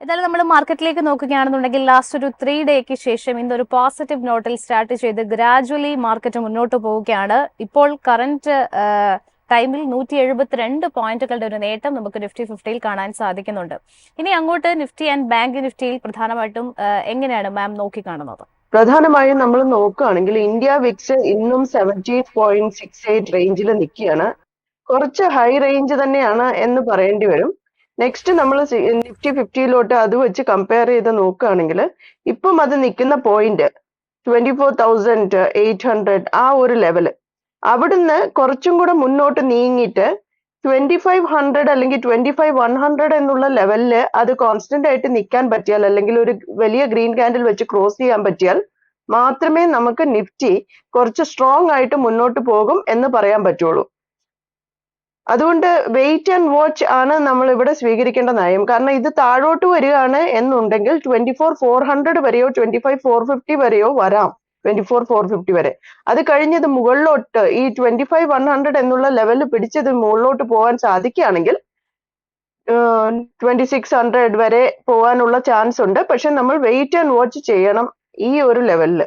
എന്തായാലും നമ്മൾ മാർക്കറ്റിലേക്ക് നോക്കുകയാണെന്നുണ്ടെങ്കിൽ ലാസ്റ്റ് ഒരു ത്രീ ഡേക്ക് ശേഷം ഇന്ന് ഒരു പോസിറ്റീവ് നോട്ടിൽ സ്റ്റാർട്ട് ചെയ്ത് ഗ്രാജുവലി മാർക്കറ്റ് മുന്നോട്ട് പോവുകയാണ്. ഇപ്പോൾ കറന്റ് ടൈമിൽ നൂറ്റി എഴുപത്തിരണ്ട് പോയിന്റുകളുടെ ഒരു നേട്ടം നമുക്ക് നിഫ്റ്റി ഫിഫ്റ്റിയിൽ കാണാൻ സാധിക്കുന്നുണ്ട്. ഇനി അങ്ങോട്ട് നിഫ്റ്റി ആൻഡ് ബാങ്ക് നിഫ്റ്റിയിൽ പ്രധാനമായിട്ടും എങ്ങനെയാണ് മാം നോക്കി കാണുന്നത് പ്രധാനമായും നമ്മൾ നോക്കുകയാണെങ്കിൽ ഇന്ത്യ വിക്സ് ഇന്നും സെവന്റീൻ പോയിന്റ് സിക്സ് എയ്റ്റ് റേഞ്ചിൽ നിൽക്കുകയാണ്. കുറച്ച് ഹൈ റേഞ്ച് തന്നെയാണ് എന്ന് പറയേണ്ടി വരും. നെക്സ്റ്റ് നമ്മൾ നിഫ്റ്റി ഫിഫ്റ്റിയിലോട്ട് അത് വെച്ച് കമ്പയർ ചെയ്ത് നോക്കുകയാണെങ്കിൽ ഇപ്പം അത് നിൽക്കുന്ന point twenty four thousand eight hundred ആ ഒരു ലെവൽ അവിടുന്ന് കുറച്ചും കൂടെ മുന്നോട്ട് നീങ്ങിയിട്ട് ട്വന്റി ഫൈവ് ഹൺഡ്രഡ് അല്ലെങ്കിൽ ട്വന്റി ഫൈവ് വൺ ഹൺഡ്രഡ് എന്നുള്ള ലെവലിൽ അത് കോൺസ്റ്റന്റ് ആയിട്ട് നിൽക്കാൻ പറ്റിയാൽ അല്ലെങ്കിൽ ഒരു വലിയ ഗ്രീൻ കാൻഡിൽ വെച്ച് ക്രോസ് ചെയ്യാൻ പറ്റിയാൽ മാത്രമേ നമുക്ക് നിഫ്റ്റി കുറച്ച് സ്ട്രോങ് ആയിട്ട് മുന്നോട്ട് പോകും എന്ന് പറയാൻ പറ്റുള്ളൂ. അതുകൊണ്ട് വെയിറ്റ് ആൻഡ് വാച്ച് ആണ് നമ്മൾ ഇവിടെ സ്വീകരിക്കേണ്ട നയം. കാരണം ഇത് താഴോട്ട് വരികയാണ് എന്നുണ്ടെങ്കിൽ ട്വന്റി ഫോർ ഫോർ ഹൺഡ്രഡ് വരെയോ ട്വന്റി ഫൈവ് ഫോർ ഫിഫ്റ്റി വരെയോ വരാം. ട്വന്റി ഫോർ ഫോർ ഫിഫ്റ്റി വരെ. അത് കഴിഞ്ഞത് മുകളിലോട്ട് ഈ ട്വന്റി ഫൈവ് വൺ ഹൺഡ്രഡ് എന്നുള്ള ലെവലിൽ പിടിച്ചത് മുകളിലോട്ട് പോകാൻ സാധിക്കുകയാണെങ്കിൽ ട്വന്റി സിക്സ് ഹൺഡ്രഡ് വരെ പോകാനുള്ള ചാൻസ് ഉണ്ട്. പക്ഷെ നമ്മൾ വെയിറ്റ് ആൻഡ് വാച്ച് ചെയ്യണം ഈ ഒരു ലെവലിൽ